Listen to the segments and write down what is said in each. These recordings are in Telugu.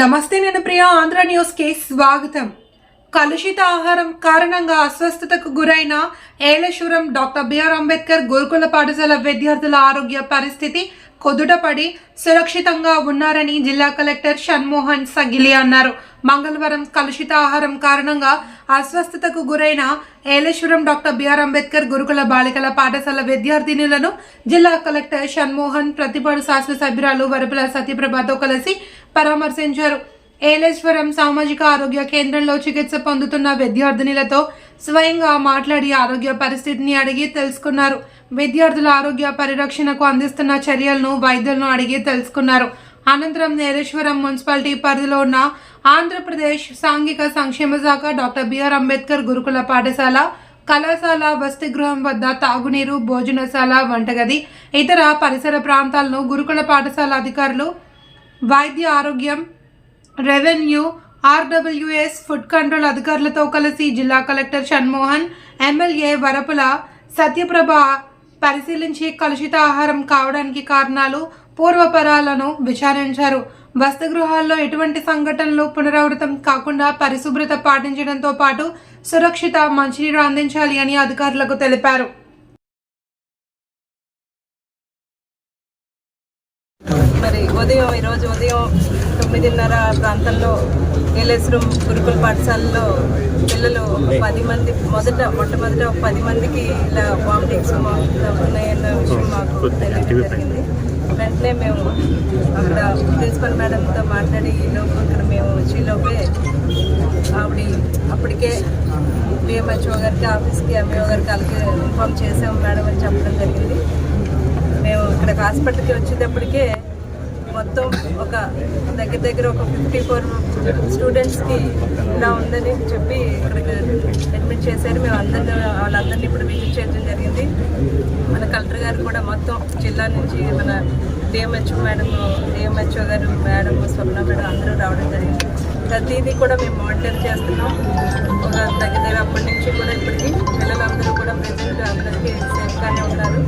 నమస్తే నేను ప్రియా ఆంధ్ర న్యూస్కి స్వాగతం. కలుషిత ఆహారం కారణంగా అస్వస్థతకు గురైన ఏలేశ్వరం డాక్టర్ బిఆర్ అంబేద్కర్ గురుకుల పాఠశాల విద్యార్థుల ఆరోగ్య పరిస్థితి కుదుటపడి సురక్షితంగా ఉన్నారని జిల్లా కలెక్టర్ షణ్మోహన్ సగిలి అన్నారు. మంగళవారం కలుషిత ఆహారం కారణంగా అస్వస్థతకు గురైన ఏలేశ్వరం డాక్టర్ బిఆర్ అంబేద్కర్ గురుకుల బాలికల పాఠశాల విద్యార్థినులను జిల్లా కలెక్టర్ షణ్మోహన్ ప్రతిపాడు శాసనసభ్యురాలు వరపుల సత్యప్రభతో కలిసి పరామర్శించారు. ఏలేశ్వరం సామాజిక ఆరోగ్య కేంద్రంలో చికిత్స పొందుతున్న విద్యార్థినిలతో స్వయంగా మాట్లాడి ఆరోగ్య పరిస్థితిని అడిగి తెలుసుకున్నారు. విద్యార్థుల ఆరోగ్య పరిరక్షణకు అందిస్తున్న చర్యలను వైద్యులను అడిగి తెలుసుకున్నారు. అనంతరం నేరేశ్వరం మున్సిపాలిటీ పరిధిలో ఉన్న ఆంధ్రప్రదేశ్ సాంఘిక సంక్షేమ శాఖ డాక్టర్ బిఆర్ అంబేద్కర్ గురుకుల పాఠశాల కళాశాల వసతి గృహం వద్ద తాగునీరు భోజనశాల వంటగది ఇతర పరిసర ప్రాంతాలను గురుకుల పాఠశాల అధికారులు వైద్య ఆరోగ్యం రెవెన్యూ ఆర్డబ్ల్యూఎస్ ఫుడ్ కంట్రోల్ అధికారులతో కలిసి జిల్లా కలెక్టర్ షణ్మోహన్ ఎమ్మెల్యే వరపుల సత్యప్రభ పరిశీలించి కలుషిత ఆహారం కావడానికి కారణాలు పూర్వపరాలను విచారించారు. వసతి గృహాల్లో ఎటువంటి సంఘటనలు పునరావృతం కాకుండా పరిశుభ్రత పాటించడంతో పాటు సురక్షిత మంచినీరు అందించాలి అని అధికారులకు తెలిపారు. మరి ఉదయం ఈరోజు ఉదయం తొమ్మిదిన్నర ప్రాంతంలో ఏలేశ్వరం గురుకుల పాఠశాలలో పిల్లలు పది మంది మొదట మొట్టమొదట ఒక పది మందికి ఇలా వామిటింగ్స్ ఉన్నాయన్న విషయం మాకు జరిగింది. వెంటనే మేము అక్కడ ప్రిన్సిపల్ మేడంతో మాట్లాడి ఈలోపు ఇక్కడ మేము వచ్చేలోపే ఆవిడ అప్పటికే బిఎంహెచ్ఓ గారికి ఆఫీస్కి ఎంఈఓ గారికి అలాగే ఇన్ఫామ్ చేసాం మేడం అని చెప్పడం జరిగింది. మేము ఇక్కడ హాస్పిటల్కి వచ్చేటప్పటికే మొత్తం ఒక దగ్గర దగ్గర ఒక ఫిఫ్టీ ఫోర్ స్టూడెంట్స్కి ఇలా ఉందని చెప్పి ఇక్కడికి అడ్మిట్ చేశారు. మేము అందరినీ వాళ్ళందరినీ ఇప్పుడు విజిట్ చేయడం జరిగింది. మన కలెక్టర్ గారు కూడా మొత్తం జిల్లా నుంచి మన డిఎంహెచ్ఓ మేడం డిఎంహెచ్ఓ గారు మేడం స్వప్న మేడం అందరూ రావడం జరిగింది. ప్రతిదీ కూడా మేము మానిటర్ చేస్తున్నాం. ఒక దగ్గర దగ్గర అప్పటి నుంచి కూడా ఇప్పటికి పిల్లలందరూ కూడా ప్రజలు అందరికీ పక్కనే ఉన్నారు.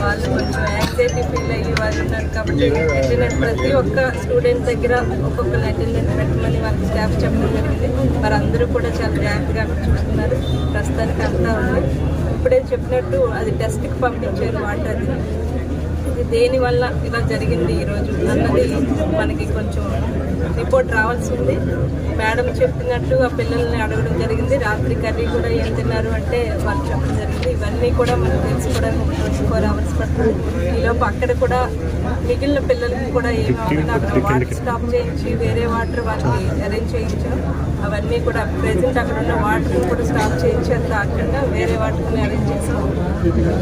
వాళ్ళు కొంచెం యాంగ్జైటీ ఫీల్ అయ్యి వాళ్ళు ఉన్నారు కాబట్టి అటెండెంట్ ప్రతి ఒక్క స్టూడెంట్ దగ్గర ఒక్కొక్కరు అటెండెంట్ పెట్టమని వాళ్ళకి స్టాఫ్ చెప్పడం జరిగింది. మరి అందరూ కూడా చాలా జాగ్రత్తగా చూస్తున్నారు. ప్రస్తుతానికి అంతా ఉంది. ఇప్పుడే చెప్పినట్టు అది టెస్ట్కి పంపించారు వాటర్ అది. దేని వల్ల ఇలా జరిగింది ఈరోజు అన్నది మనకి కొంచెం రిపోర్ట్ రావాల్సి ఉంది. మేడం చెప్పినట్టు ఆ పిల్లల్ని అడగడం జరిగింది. రాత్రి కర్రీ కూడా ఏం తిన్నారు అంటే వాళ్ళు చెప్పడం జరిగింది. ఇవన్నీ కూడా మనం తెలుసుకోవడానికి ట్వంటీ ఫోర్ అవర్స్ పడుతుంది ఈలోపు అక్కడ కూడా మిగిలిన పిల్లలకి కూడా ఏమి అక్కడ వాటర్ స్టాప్ చేయించి వేరే వాటర్ వాళ్ళకి అరేంజ్ చేయించాం. అవన్నీ కూడా ప్రెసెంట్ అక్కడ ఉన్న వాటర్ కూడా స్టాప్ చేయించి కాకుండా వేరే వాటర్ని అరేంజ్ చేసాం.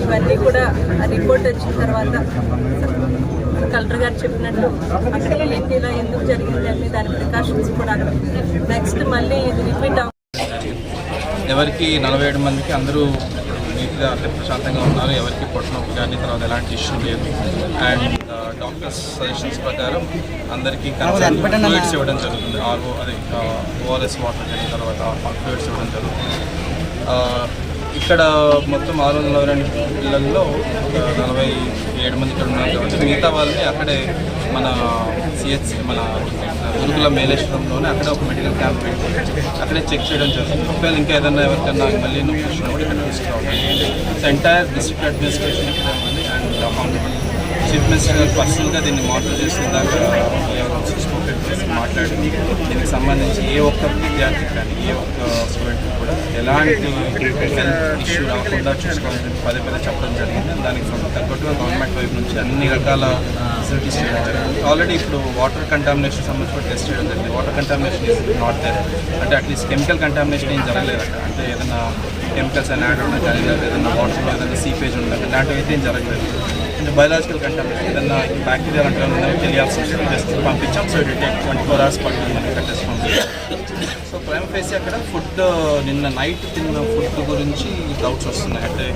ఇవన్నీ కూడా ఆ రిపోర్ట్ వచ్చిన తర్వాత కలెక్టర్ గారు చెప్పినట్టు అక్కడ ఏంటి ఇలా ఎందుకు జరిగింది అని దాని ప్రికాషన్స్ కూడా అక్కడ నెక్స్ట్ మళ్ళీ ఇది రిపీట్ అవ్వ ఎవరికి నలభై ఏడు మందికి అందరూ నీట్గా అంటే ప్రశాంతంగా ఉన్నారు. ఎవరికి పొట్టనొప్పి కానీ తర్వాత ఎలాంటి ఇష్యూ లేదు. అండ్ డాక్టర్స్ సజెషన్స్ ప్రకారం అందరికీ ఫ్లూయిడ్స్ ఇవ్వడం జరుగుతుంది. ఆర్ఓ అదే ఓఆర్ఎస్ వాటర్ కానీ తర్వాత ఫ్లూయిడ్స్ ఇవ్వడం జరుగుతుంది. ఇక్కడ మొత్తం ఆరు వందల రెండు పిల్లల్లో నలభై ఏడు మంది ఇక్కడ ఉన్నారు కాబట్టి మిగతా వాళ్ళని అక్కడే మన సిహెచ్ మన గురుకుల మేలేశ్వరంలోనే అక్కడే ఒక మెడికల్ క్యాంప్ పెట్టి అక్కడే చెక్ చేయడం జరుగుతుంది. ఒకవేళ ఇంకా ఏదైనా ఎవరికైనా మళ్ళీ ఇన్ఫెక్షన్ కూడా ఇక్కడ తీసుకురావాలి. So entire district administration and chief minister గారు పర్సనల్గా దీన్ని మానిటర్ చేసిన దాకా చేసి మాట్లాడి. దీనికి సంబంధించి ఏ ఒక్క విద్యార్థి కానీ ఏ ఒక్క స్టూడెంట్ కూడా ఎలాంటి హెల్త్ ఇష్యూ రాకుండా చూసుకోవాలని పదే పదే చెప్పడం జరిగింది. దానికి తగ్గట్టుగా గవర్నమెంట్ వైపు నుంచి అన్ని రకాల ఫెసిలిటీస్ ఆల్రెడీ ఇప్పుడు వాటర్ కంటామినేషన్ సంబంధించి టెస్ట్ చేయడం జరిగింది. Water contamination is not there అంటే అట్లీస్ట్ కెమికల్ కంటామినేషన్ ఏం జరగలేదు అక్కడ. అంటే ఏదైనా కెమికల్స్ అని యాడ్ ఉండడం కానీ ఏదైనా వాటర్లో ఏదైనా సీపేజ్ ఉండడం ఇలాంటివి అయితే ఏం జరగలేదు. అంటే బయలాజికల్ కంటామినేషన్ ఏదైనా బ్యాక్టీరియా అంటే ఉందని తెలియాల్సి వస్తుంది. టెస్ట్ పంపించాం. So it take twenty four hours పడుతుంది మనకి టెస్ట్ పంపించాం. సో ప్రైమ్ ఫేసి అక్కడ ఫుడ్ నిన్న నైట్ తిన్న ఫుడ్ గురించి డౌట్స్ వస్తున్నాయి. అంటే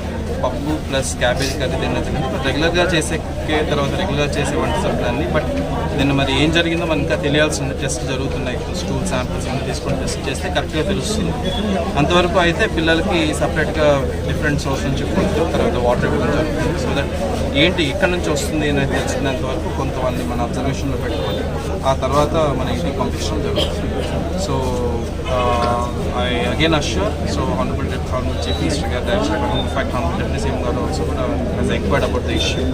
పప్పు ప్లస్ క్యాబేజ్ కర్రీ తిన్నది రెగ్యులర్గా చేసే తర్వాత రెగ్యులర్గా చేసే వంట సభ్యులన్నీ బట్ దీన్ని మరి ఏం జరిగిందో మనకి ఇంకా టెస్ట్ జరుగుతున్నాయి. స్టూల్ శాంపిల్స్ అన్ని తీసుకొని టెస్ట్ చేస్తే కరెక్ట్గా తెలుస్తుంది. అంతవరకు అయితే పిల్లలకి సపరేట్గా డిఫరెంట్ సోర్స్ నుంచి ఫుడ్ తర్వాత వాటర్ ఇవ్వడం జరుగుతుంది. సో దట్ ఏంటి ఎక్కడి నుంచి వస్తుంది అనేది తెలిసినంత వరకు కొంతమంది మన అబ్జర్వేషన్లో పెట్టుకోవాలి. ఆ తర్వాత మన ఇంటికి పంపించడం జరుగుతుంది. So I again assure so honourable honourable chief minister గారు direction fact honourable deputy CM గారు ఆల్సో కూడా he's enquired about the issue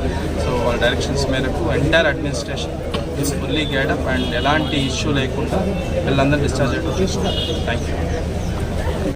so వాళ్ళ డైరెక్షన్స్ మేరకు entire administration is fully geared up and ఎలాంటి ఇష్యూ లేకుండా వీళ్ళందరూ డిశ్చార్జ్ అయ్యేట్టు థ్యాంక్ యూ